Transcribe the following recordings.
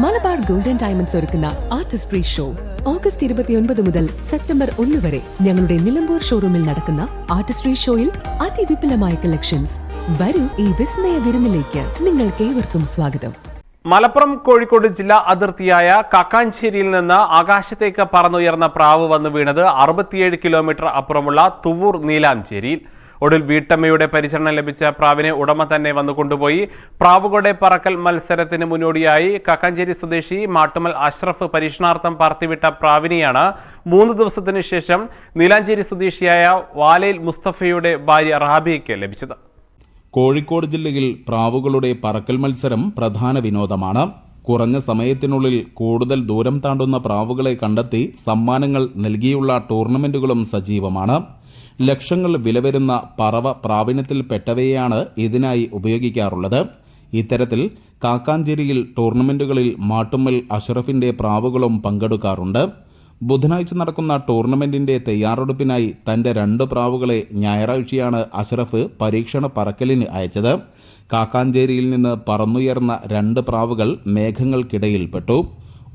Malabar golden diamonds ഒരുക്കുന്ന artistry show. August ഇരുപത്തിയൊൻപത് മുതൽ സെപ്റ്റംബർ ഒന്ന് വരെ ഞങ്ങളുടെ നിലമ്പൂർ ഷോറൂമിൽ നടക്കുന്ന ആർട്ടിസ്ട്രി ഷോയിൽ അതിവിപുലമായ കളക്ഷൻസ്. വരൂ ഈ വിസ്മയ വിരുന്നിലേക്ക് നിങ്ങൾക്ക് ഏവർക്കും സ്വാഗതം. മലപ്പുറം കോഴിക്കോട് ജില്ലാ അതിർത്തിയായ കാക്കാഞ്ചേരിയിൽ നിന്ന് ആകാശത്തേക്ക് പറന്നുയർന്ന പ്രാവ് വന്നു വീണത് അറുപത്തിയേഴ് കിലോമീറ്റർ അപ്പുറമുള്ള തുവൂർ നീലാഞ്ചേരിയിൽ. ഒടുവിൽ വീട്ടമ്മയുടെ പരിചരണം ലഭിച്ച പ്രാവിനെ ഉടമ തന്നെ വന്നു കൊണ്ടുപോയി. പ്രാവുകളുടെ പറക്കൽ മത്സരത്തിന് മുന്നോടിയായി കക്കഞ്ചേരി സ്വദേശി മാട്ടുമൽ അഷ്റഫ് പരീക്ഷണാർത്ഥം പറത്തിവിട്ട പ്രാവിനെയാണ് മൂന്ന് ദിവസത്തിനു ശേഷം നീലാഞ്ചേരി സ്വദേശിയായ വാലയിൽ മുസ്തഫയുടെ ഭാര്യ റാബിയയ്ക്ക് ലഭിച്ചത്. കോഴിക്കോട് ജില്ലയിൽ പ്രാവുകളുടെ പറക്കൽ മത്സരം പ്രധാന വിനോദമാണ്. കുറഞ്ഞ സമയത്തിനുള്ളിൽ കൂടുതൽ ദൂരം താണ്ടുന്ന പ്രാവുകളെ കണ്ടെത്തി സമ്മാനങ്ങൾ നൽകിയുള്ള ടൂർണമെന്റുകളും സജീവമാണ്. ലക്ഷങ്ങൾ വില വരുന്ന പറവ പ്രാവീണ്യത്തിൽപ്പെട്ടവയെയാണ് ഇതിനായി ഉപയോഗിക്കാറുള്ളത്. ഇത്തരത്തിൽ കാക്കാഞ്ചേരിയിൽ ടൂർണമെന്റുകളിൽ മാട്ടുമ്മൽ അഷറഫിന്റെ പ്രാവുകളും പങ്കെടുക്കാറുണ്ട്. ബുധനാഴ്ച നടക്കുന്ന ടൂർണമെന്റിന്റെ തയ്യാറെടുപ്പിനായി തന്റെ രണ്ട് പ്രാവുകളെ ഞായറാഴ്ചയാണ് അഷറഫ് പരീക്ഷണ പറക്കലിന് അയച്ചത്. കാക്കാഞ്ചേരിയിൽ നിന്ന് പറന്നുയർന്ന രണ്ട് പ്രാവുകൾ മേഘങ്ങൾക്കിടയിൽപ്പെട്ടു.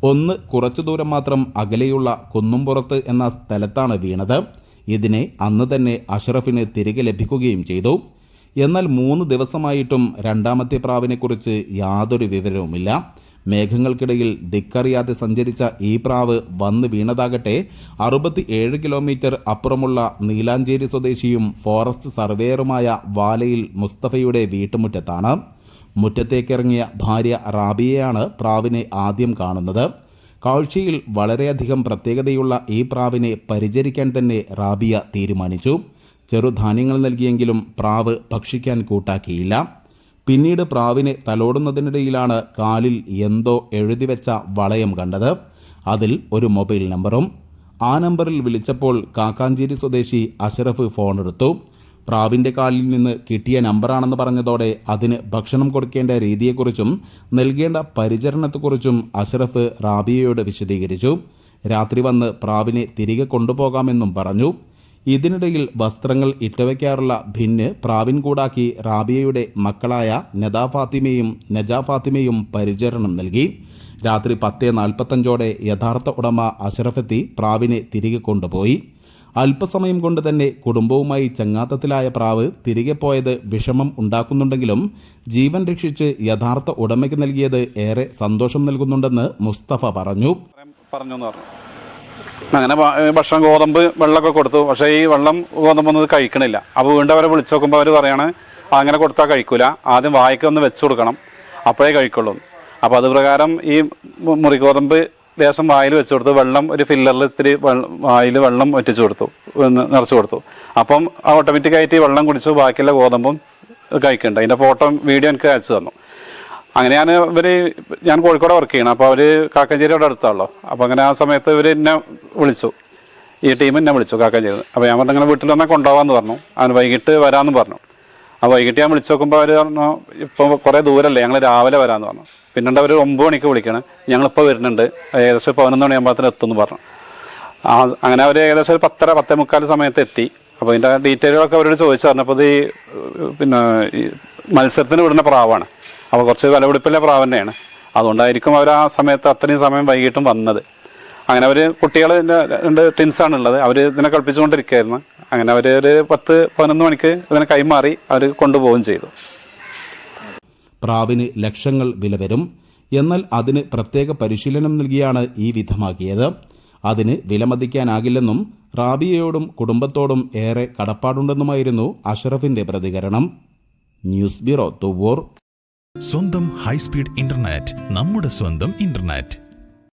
ഒന്ന് കുറച്ചു ദൂരം മാത്രം അകലെയുള്ള കുന്നുംപുറത്ത് എന്ന സ്ഥലത്താണ് വീണത്. ഇതിനെ അന്ന് തന്നെ അഷറഫിന് തിരികെ ലഭിക്കുകയും ചെയ്തു. എന്നാൽ മൂന്ന് ദിവസമായിട്ടും രണ്ടാമത്തെ പ്രാവിനെക്കുറിച്ച് യാതൊരു വിവരവുമില്ല. മേഘങ്ങൾക്കിടയിൽ ദിക്കറിയാതെ സഞ്ചരിച്ച ഈ പ്രാവ് വന്ന് വീണതാകട്ടെ അറുപത്തി ഏഴ് കിലോമീറ്റർ അപ്പുറമുള്ള നീലാഞ്ചേരി സ്വദേശിയും ഫോറസ്റ്റ് സർവേയറുമായ വാലയിൽ മുസ്തഫയുടെ വീട്ടുമുറ്റത്താണ്. മുറ്റത്തേക്കിറങ്ങിയ ഭാര്യ റാബിയയാണ് പ്രാവിനെ ആദ്യം കാണുന്നത്. കാഴ്ചയിൽ വളരെയധികം പ്രത്യേകതയുള്ള ഈ പ്രാവിനെ പരിചരിക്കാൻ തന്നെ റാബിയ തീരുമാനിച്ചു. ചെറുധാന്യങ്ങൾ നൽകിയെങ്കിലും പ്രാവ് ഭക്ഷിക്കാൻ കൂട്ടാക്കിയില്ല. പിന്നീട് പ്രാവിനെ തലോടുന്നതിനിടയിലാണ് കാലിൽ എന്തോ എഴുതിവെച്ച വളയം കണ്ടത്. അതിൽ ഒരു മൊബൈൽ നമ്പറും. ആ നമ്പറിൽ വിളിച്ചപ്പോൾ കാക്കാഞ്ചേരി സ്വദേശി അഷറഫ് ഫോണെടുത്തു. പ്രാവിന്റെ കാലിൽ നിന്ന് കിട്ടിയ നമ്പറാണെന്ന് പറഞ്ഞതോടെ അതിന് ഭക്ഷണം കൊടുക്കേണ്ട രീതിയെക്കുറിച്ചും നൽകേണ്ട പരിചരണത്തെക്കുറിച്ചും അഷ്റഫ് റാബിയയോട് വിശദീകരിച്ചു. രാത്രി വന്ന് പ്രാവിനെ തിരികെ കൊണ്ടുപോകാമെന്നും പറഞ്ഞു. ഇതിനിടയിൽ വസ്ത്രങ്ങൾ ഇട്ടുവെക്കാറുള്ള ഭിന്ന് പ്രാവിൻ കൂടാക്കി റാബിയയുടെ മക്കളായ നദാ ഫാത്തിമയും നജാ ഫാത്തിമയും പരിചരണം നൽകി. രാത്രി പത്ത് നാൽപ്പത്തഞ്ചോടെ യഥാർത്ഥ ഉടമ അഷറഫെത്തി പ്രാവിനെ തിരികെ കൊണ്ടുപോയി. അല്പസമയം കൊണ്ട് തന്നെ കുടുംബവുമായി ചങ്ങാത്തത്തിലായ പ്രാവ് തിരികെ പോയത് വിഷമം ഉണ്ടാക്കുന്നുണ്ടെങ്കിലും ജീവൻ രക്ഷിച്ച് യഥാർത്ഥ ഉടമയ്ക്ക് നൽകിയത് ഏറെ സന്തോഷം നൽകുന്നുണ്ടെന്ന് മുസ്തഫ പറഞ്ഞു. പറഞ്ഞു. അങ്ങനെ ഭക്ഷണം ഗോതമ്പ് വെള്ളമൊക്കെ കൊടുത്തു. പക്ഷേ ഈ വെള്ളം ഗോതമ്പൊന്നും കഴിക്കണില്ല. അപ്പോൾ വീണ്ടും അവരെ വിളിച്ചു നോക്കുമ്പോൾ അവർ പറയാണ് അങ്ങനെ കൊടുത്താൽ കഴിക്കൂല. ആദ്യം വായിക്കൊന്ന് വെച്ചു കൊടുക്കണം. അപ്പോഴേ കഴിക്കുള്ളൂ. അപ്പോൾ അത് പ്രകാരം ഈ മു- മുറി ഗോതമ്പ് ലേശം വായിൽ വെച്ചു കൊടുത്തു. വെള്ളം ഒരു ഫില്ലറിൽ ഇത്തിരി വായിൽ വെള്ളം ഒറ്റിച്ചു കൊടുത്തു. നിറച്ചു കൊടുത്തു. അപ്പം ഓട്ടോമാറ്റിക്കായിട്ട് വെള്ളം കുടിച്ചു. ബാക്കിയുള്ള ഗോതമ്പും കഴിക്കുന്നുണ്ട് അതിന്റെ ഫോട്ടോ വീഡിയോ എനിക്ക് അയച്ചു തന്നു. അങ്ങനെ ഞാൻ ഇവർ ഞാൻ കോഴിക്കോട് വർക്ക് ചെയ്യണം. അപ്പോൾ അവർ കാക്കഞ്ചേരി അവിടെ അടുത്താണല്ലോ. അപ്പോൾ അങ്ങനെ ആ സമയത്ത് ഇവർ എന്നെ വിളിച്ചു. ഈ ടീം എന്നെ വിളിച്ചു കാക്കഞ്ചേരി അപ്പോൾ ഞാൻ പറഞ്ഞു വീട്ടിൽ വന്നാൽ കൊണ്ടുപോകാമെന്ന് പറഞ്ഞു. അവന് വൈകിട്ട് വരാമെന്ന് പറഞ്ഞു. ആ വൈകിട്ട് ഞാൻ വിളിച്ചു നോക്കുമ്പോൾ അവർ പറഞ്ഞു ഇപ്പോൾ കുറേ ദൂരമല്ലേ ഞങ്ങൾ രാവിലെ വരാമെന്ന് പറഞ്ഞു. പിന്നീട് അവർ ഒമ്പത് മണിക്ക് വിളിക്കണം ഞങ്ങളിപ്പോൾ വരുന്നുണ്ട് ഏകദേശം പതിനൊന്ന് മണിയാകുമ്പോഴത്തേന് എത്തുമെന്ന് പറഞ്ഞു. ആ അങ്ങനെ അവർ ഏകദേശം ഒരു പത്തര പത്തേ മുക്കാൽ സമയത്ത് എത്തി. അപ്പോൾ ഇതിന്റെ ഡീറ്റെയിലുകളൊക്കെ അവരോട് ചോദിച്ചു പറഞ്ഞപ്പോൾ ഈ പിന്നെ മത്സരത്തിന് വിടുന്ന പ്രാവാണ്. അപ്പോൾ കുറച്ച് വിലപിടിപ്പില്ല പ്രാവ് തന്നെയാണ്. അതുകൊണ്ടായിരിക്കും അവർ ആ സമയത്ത് അത്രയും സമയം വൈകിട്ടും വന്നത്. അങ്ങനെ അവർ കുട്ടികൾ രണ്ട് ടിൻസാണ് ഉള്ളത് അവർ ഇതിനെ കളിപ്പിച്ചുകൊണ്ടിരിക്കുകയായിരുന്നു. അങ്ങനെ അവർ ഒരു പത്ത് പതിനൊന്ന് മണിക്ക് ഇതിനെ കൈമാറി അവർ കൊണ്ടുപോവുകയും ചെയ്തു. പ്രാവിന് ലക്ഷങ്ങൾ വില വരും. എന്നാൽ അതിന് പ്രത്യേക പരിശീലനം നൽകിയാണ് ഈ വിധമാക്കിയത്. അതിന് വിലമതിക്കാനാകില്ലെന്നും റാബിയയോടും കുടുംബത്തോടും ഏറെ കടപ്പാടുണ്ടെന്നുമായിരുന്നു അഷറഫിന്റെ പ്രതികരണം. News bureau Thuvvur. സ്വന്തം ഹൈസ്പീഡ് ഇന്റർനെറ്റ് നമ്മുടെ സ്വന്തം ഇന്റർനെറ്റ്.